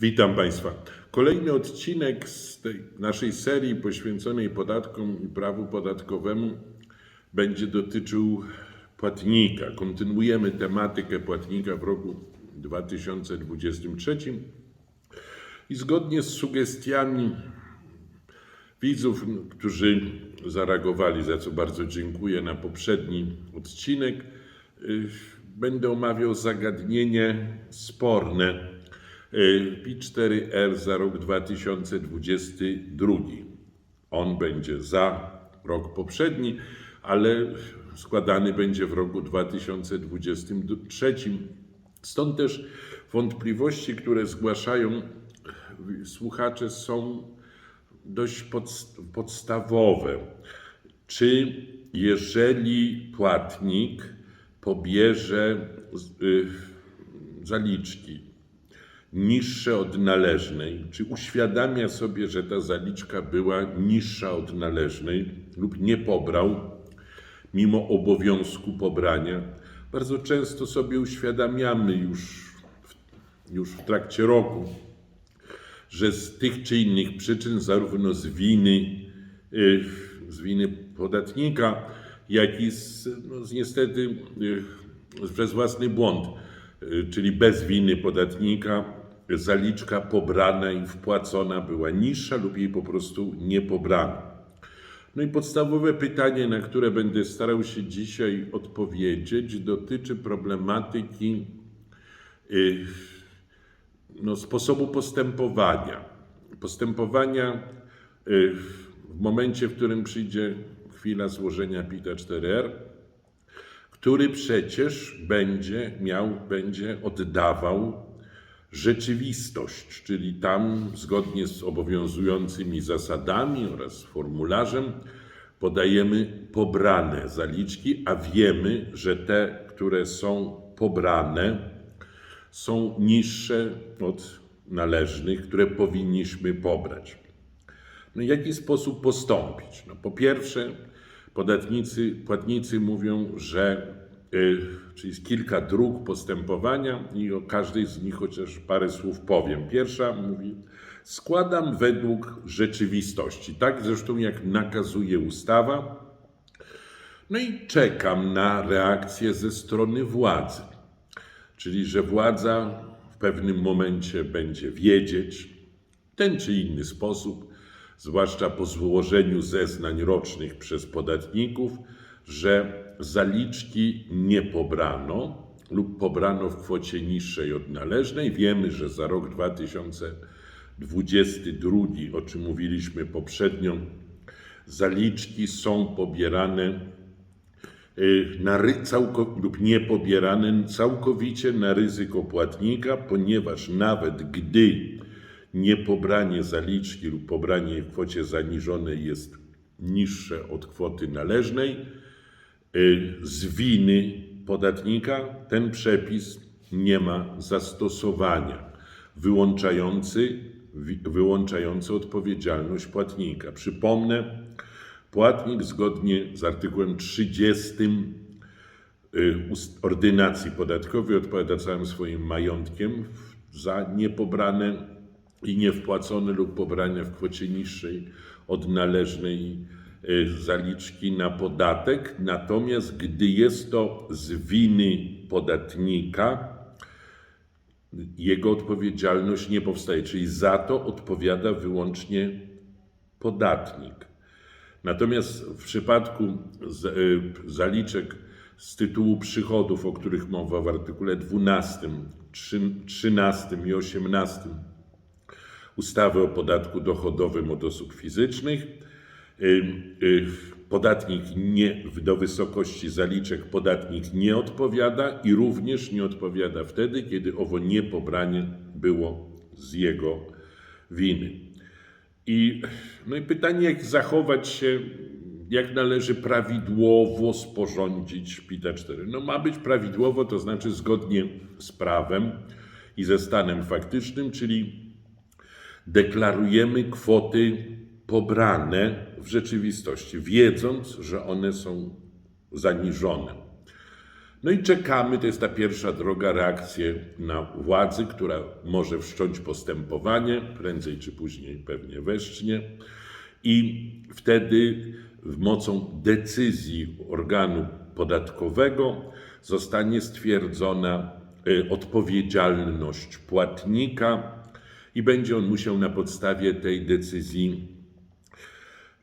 Witam Państwa. Kolejny odcinek z tej naszej serii poświęconej podatkom i prawu podatkowemu będzie dotyczył płatnika. Kontynuujemy tematykę płatnika w roku 2023 i zgodnie z sugestiami widzów, którzy zareagowali, za co bardzo dziękuję, na poprzedni odcinek, y, będę omawiał zagadnienie sporne y, PI4R za rok 2022. On będzie za rok poprzedni, ale składany będzie w roku 2023. Stąd też wątpliwości, które zgłaszają słuchacze, są dość podst- podstawowe. Czy jeżeli płatnik pobierze y, zaliczki niższe od należnej, czy uświadamia sobie, że ta zaliczka była niższa od należnej lub nie pobrał mimo obowiązku pobrania? Bardzo często sobie uświadamiamy już już w trakcie roku, że z tych czy innych przyczyn, zarówno z winy, y, z winy podatnika, jak i z, no, z niestety y, przez własny błąd, y, czyli bez winy podatnika, zaliczka pobrana i wpłacona była niższa lub jej po prostu nie pobrano. No i podstawowe pytanie, na które będę starał się dzisiaj odpowiedzieć, dotyczy problematyki y, no, sposobu postępowania. Postępowania y, w momencie, w którym przyjdzie chwila złożenia PITA 4R, który przecież będzie miał, będzie oddawał rzeczywistość, czyli tam zgodnie z obowiązującymi zasadami oraz formularzem podajemy pobrane zaliczki, a wiemy, że te, które są pobrane, są niższe od należnych, które powinniśmy pobrać. No i jaki sposób postąpić? No po pierwsze, podatnicy, płatnicy mówią, że czyli jest kilka dróg postępowania i o każdej z nich chociaż parę słów powiem. Pierwsza mówi, składam według rzeczywistości, tak zresztą jak nakazuje ustawa. No i czekam na reakcję ze strony władzy. Czyli, że władza w pewnym momencie będzie wiedzieć ten czy inny sposób, zwłaszcza po złożeniu zeznań rocznych przez podatników, że zaliczki nie pobrano lub pobrano w kwocie niższej od należnej. Wiemy, że za rok 2022, o czym mówiliśmy poprzednio, zaliczki są pobierane y, na ry, całko, lub nie pobierane całkowicie na ryzyko płatnika, ponieważ nawet gdy niepobranie zaliczki lub pobranie w kwocie zaniżonej jest niższe od kwoty należnej, z winy podatnika ten przepis nie ma zastosowania wyłączający, wyłączający odpowiedzialność płatnika. Przypomnę, płatnik zgodnie z artykułem 30 y, ordynacji podatkowej odpowiada całym swoim majątkiem za niepobrane i niewpłacone lub pobrane w kwocie niższej od należnej y, zaliczki na podatek. Natomiast gdy jest to z winy podatnika, jego odpowiedzialność nie powstaje, czyli za to odpowiada wyłącznie podatnik. Natomiast w przypadku y, zaliczek z tytułu przychodów, o których mowa w artykule 12, trzy- 13 i 18 ustawy o podatku dochodowym od osób fizycznych, y, y, podatnik nie, do wysokości zaliczek podatnik nie odpowiada i również nie odpowiada wtedy, kiedy owo niepobranie było z jego winy. I, no i pytanie, jak zachować się, jak należy prawidłowo sporządzić PITA 4. No ma być prawidłowo, to znaczy zgodnie z prawem i ze stanem faktycznym, czyli deklarujemy kwoty pobrane w rzeczywistości, wiedząc, że one są zaniżone. No i czekamy, to jest ta pierwsza droga, reakcję na władzy, która może wszcząć postępowanie, prędzej czy później pewnie weszcznie. I wtedy mocą decyzji organu podatkowego zostanie stwierdzona y, odpowiedzialność płatnika i będzie on musiał na podstawie tej decyzji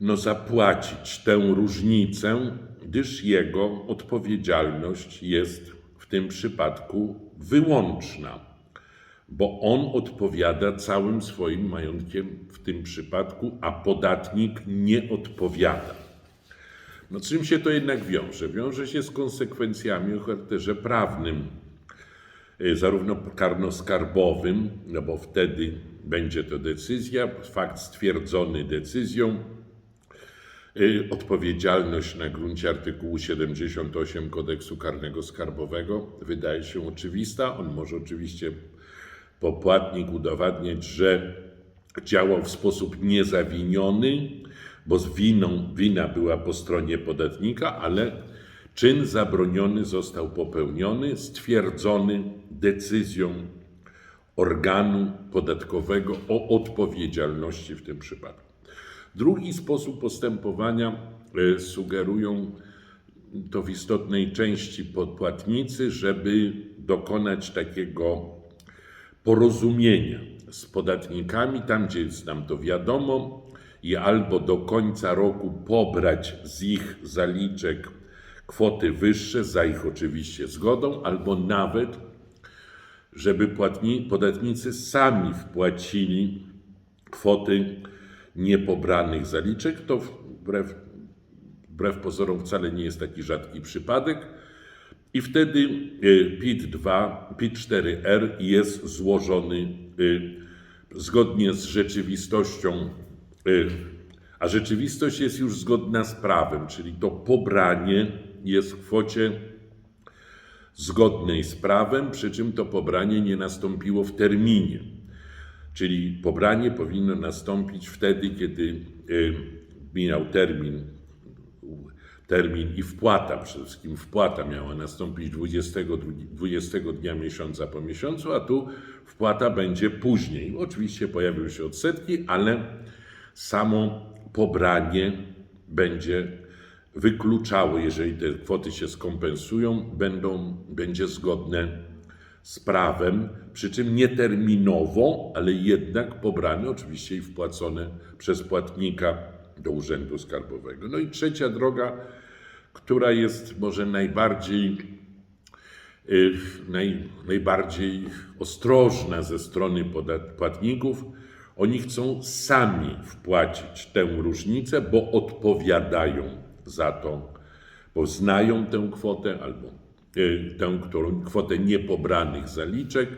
no, zapłacić tę różnicę, gdyż jego odpowiedzialność jest w tym przypadku wyłączna, bo on odpowiada całym swoim majątkiem w tym przypadku, a podatnik nie odpowiada. No czym się to jednak wiąże? Wiąże się z konsekwencjami o charakterze prawnym, y, zarówno karnoskarbowym, no bo wtedy będzie to decyzja, fakt stwierdzony decyzją, odpowiedzialność na gruncie artykułu 78 kodeksu karnego skarbowego wydaje się oczywista. On może oczywiście popłatnik udowadniać, że działał w sposób niezawiniony, bo z winą, wina była po stronie podatnika, ale czyn zabroniony został popełniony, stwierdzony decyzją organu podatkowego o odpowiedzialności w tym przypadku. Drugi sposób postępowania e, sugerują to w istotnej części podpłatnicy, żeby dokonać takiego porozumienia z podatnikami, tam gdzie jest nam to wiadomo, i albo do końca roku pobrać z ich zaliczek kwoty wyższe, za ich oczywiście zgodą, albo nawet, żeby płatni, podatnicy sami wpłacili kwoty niepobranych zaliczek. To wbrew, wbrew pozorom wcale nie jest taki rzadki przypadek. I wtedy y, PIT-2, PIT-4R jest złożony y, zgodnie z rzeczywistością, y, a rzeczywistość jest już zgodna z prawem, czyli to pobranie jest w kwocie zgodnej z prawem, przy czym to pobranie nie nastąpiło w terminie. Czyli pobranie powinno nastąpić wtedy, kiedy minął termin termin i wpłata, przede wszystkim wpłata miała nastąpić 20, 20 dnia miesiąca po miesiącu, a tu wpłata będzie później. Oczywiście pojawią się odsetki, ale samo pobranie będzie wykluczało, jeżeli te kwoty się skompensują, będą, będzie zgodne z prawem, przy czym nie terminowo, ale jednak pobrane, oczywiście i wpłacone przez płatnika do Urzędu Skarbowego. No i trzecia droga, która jest może najbardziej, y, naj, najbardziej ostrożna ze strony płatników. Oni chcą sami wpłacić tę różnicę, bo odpowiadają za to, bo znają tę kwotę albo tę którą, kwotę niepobranych zaliczek.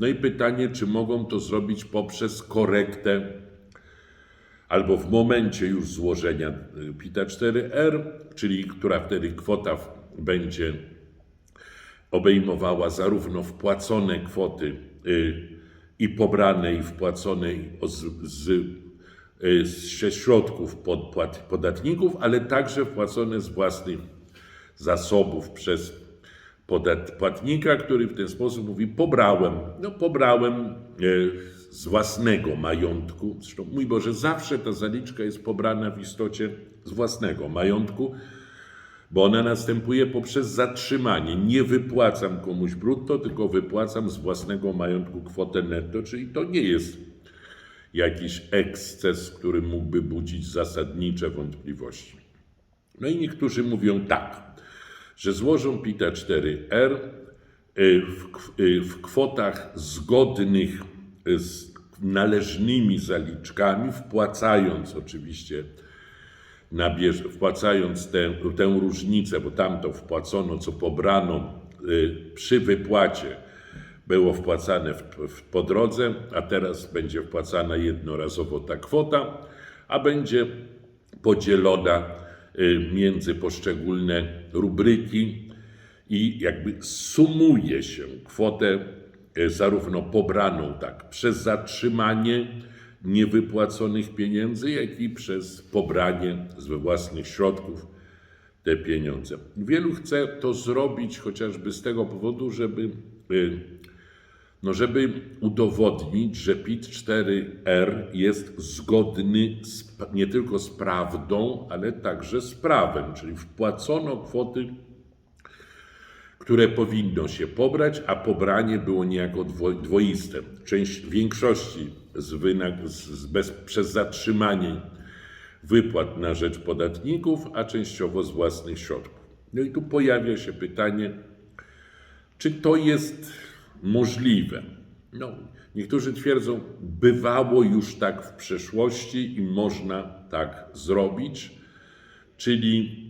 No i pytanie, czy mogą to zrobić poprzez korektę albo w momencie już złożenia y, PITA 4R, czyli która wtedy kwota będzie obejmowała zarówno wpłacone kwoty y, i pobrane i wpłacone z, z, y, ze środków podpłat podatników, ale także wpłacone z własnych zasobów przez podat, płatnika, który w ten sposób mówi: Pobrałem, no pobrałem e, z własnego majątku. Zresztą, mój Boże, zawsze ta zaliczka jest pobrana w istocie z własnego majątku, bo ona następuje poprzez zatrzymanie. Nie wypłacam komuś brutto, tylko wypłacam z własnego majątku kwotę netto, czyli to nie jest jakiś eksces, który mógłby budzić zasadnicze wątpliwości. No i niektórzy mówią tak, że złożą PITA 4R y, y, w kwotach zgodnych z należnymi zaliczkami, wpłacając oczywiście na bież, wpłacając tę, tę różnicę, bo tamto wpłacono, co pobrano y, przy wypłacie, było wpłacane w, w, po drodze, a teraz będzie wpłacana jednorazowo ta kwota, a będzie podzielona między poszczególne rubryki i jakby sumuje się kwotę y, zarówno pobraną tak przez zatrzymanie niewypłaconych pieniędzy, jak i przez pobranie z własnych środków te pieniądze. Wielu chce to zrobić chociażby z tego powodu, żeby, y, no żeby udowodnić, że PIT-4R jest zgodny z, nie tylko z prawdą, ale także z prawem, czyli wpłacono kwoty które powinno się pobrać, a pobranie było niejako dwo, dwoiste. Część większości z, z bez, przez zatrzymanie wypłat na rzecz podatników, a częściowo z własnych środków. No i tu pojawia się pytanie, czy to jest możliwe? No, niektórzy twierdzą, bywało już tak w przeszłości i można tak zrobić, czyli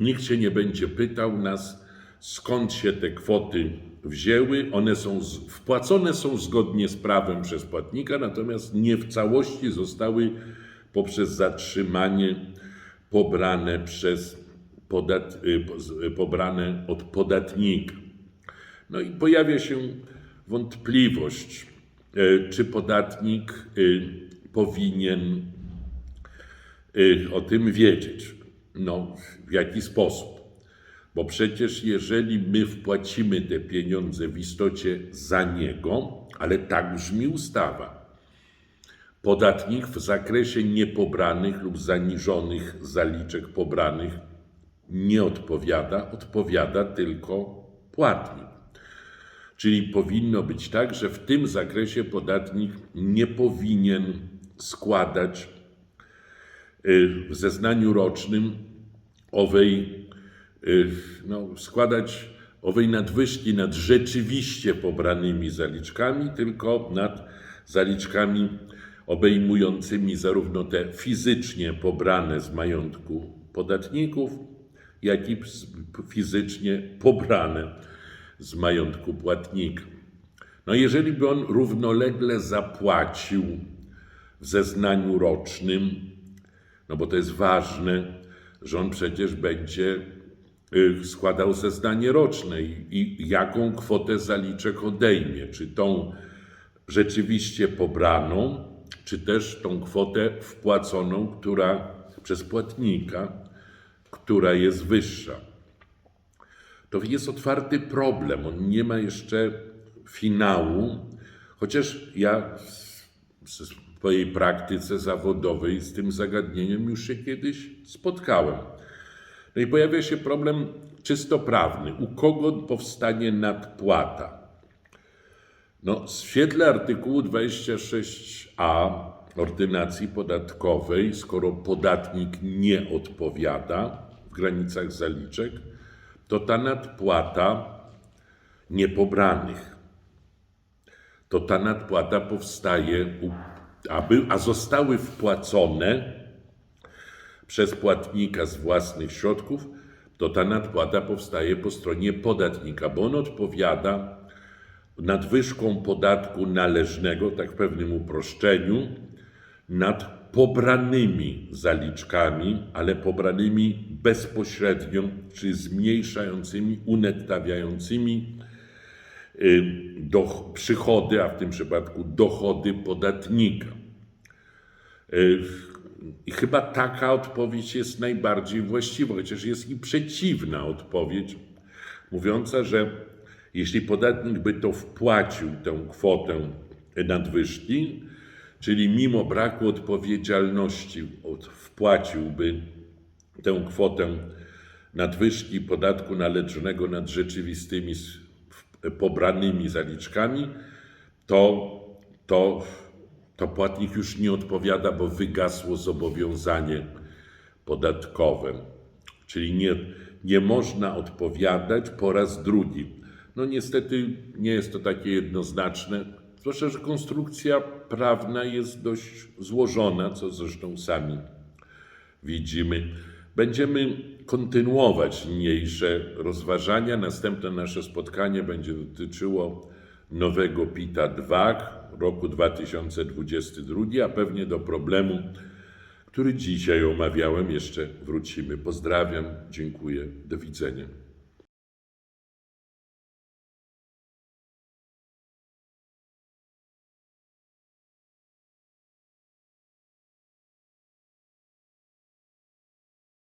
nikt się nie będzie pytał nas, skąd się te kwoty wzięły. One są wpłacone są zgodnie z prawem przez płatnika, natomiast nie w całości zostały poprzez zatrzymanie pobrane przez podat, y, y, pobrane od podatnika. No i pojawia się wątpliwość, y, czy podatnik y, powinien y, o tym wiedzieć. No, w jaki sposób? Bo przecież jeżeli my wpłacimy te pieniądze w istocie za niego, ale tak brzmi ustawa, podatnik w zakresie niepobranych lub zaniżonych zaliczek pobranych nie odpowiada, odpowiada tylko płatnik. Czyli powinno być tak, że w tym zakresie podatnik nie powinien składać y, w zeznaniu rocznym owej, y, no, składać owej nadwyżki nad rzeczywiście pobranymi zaliczkami, tylko nad zaliczkami obejmującymi zarówno te fizycznie pobrane z majątku podatników, jak i fizycznie pobrane z majątku płatnika. No jeżeli by on równolegle zapłacił w zeznaniu rocznym, no bo to jest ważne, że on przecież będzie y, składał zeznanie roczne i, i jaką kwotę zaliczek odejmie, czy tą rzeczywiście pobraną, czy też tą kwotę wpłaconą, która przez płatnika, która jest wyższa. To jest otwarty problem, on nie ma jeszcze finału, chociaż ja w swojej praktyce zawodowej z tym zagadnieniem już się kiedyś spotkałem. No i pojawia się problem czysto prawny. U kogo powstanie nadpłata? No, w świetle artykułu 26a ordynacji podatkowej, skoro podatnik nie odpowiada w granicach zaliczek, to ta nadpłata niepobranych, to ta nadpłata powstaje, aby, a zostały wpłacone przez płatnika z własnych środków, to ta nadpłata powstaje po stronie podatnika, bo on odpowiada nadwyżką podatku należnego, tak w pewnym uproszczeniu, nad pobranymi zaliczkami, ale pobranymi bezpośrednio, czy zmniejszającymi, unettawiającymi y, do, przychody, a w tym przypadku dochody podatnika. Y, I chyba taka odpowiedź jest najbardziej właściwa, chociaż jest i przeciwna odpowiedź, mówiąca, że jeśli podatnik by to wpłacił, tę kwotę nadwyżki, czyli mimo braku odpowiedzialności od, wpłaciłby tę kwotę nadwyżki podatku należnego nad rzeczywistymi pobranymi zaliczkami, to, to, to płatnik już nie odpowiada, bo wygasło zobowiązanie podatkowe. Czyli nie, nie można odpowiadać po raz drugi. No niestety nie jest to takie jednoznaczne, zwłaszcza, że konstrukcja prawna jest dość złożona, co zresztą sami widzimy. Będziemy kontynuować niniejsze rozważania. Następne nasze spotkanie będzie dotyczyło nowego PITA 2 roku 2022, a pewnie do problemu, który dzisiaj omawiałem, jeszcze wrócimy. Pozdrawiam, dziękuję, do widzenia.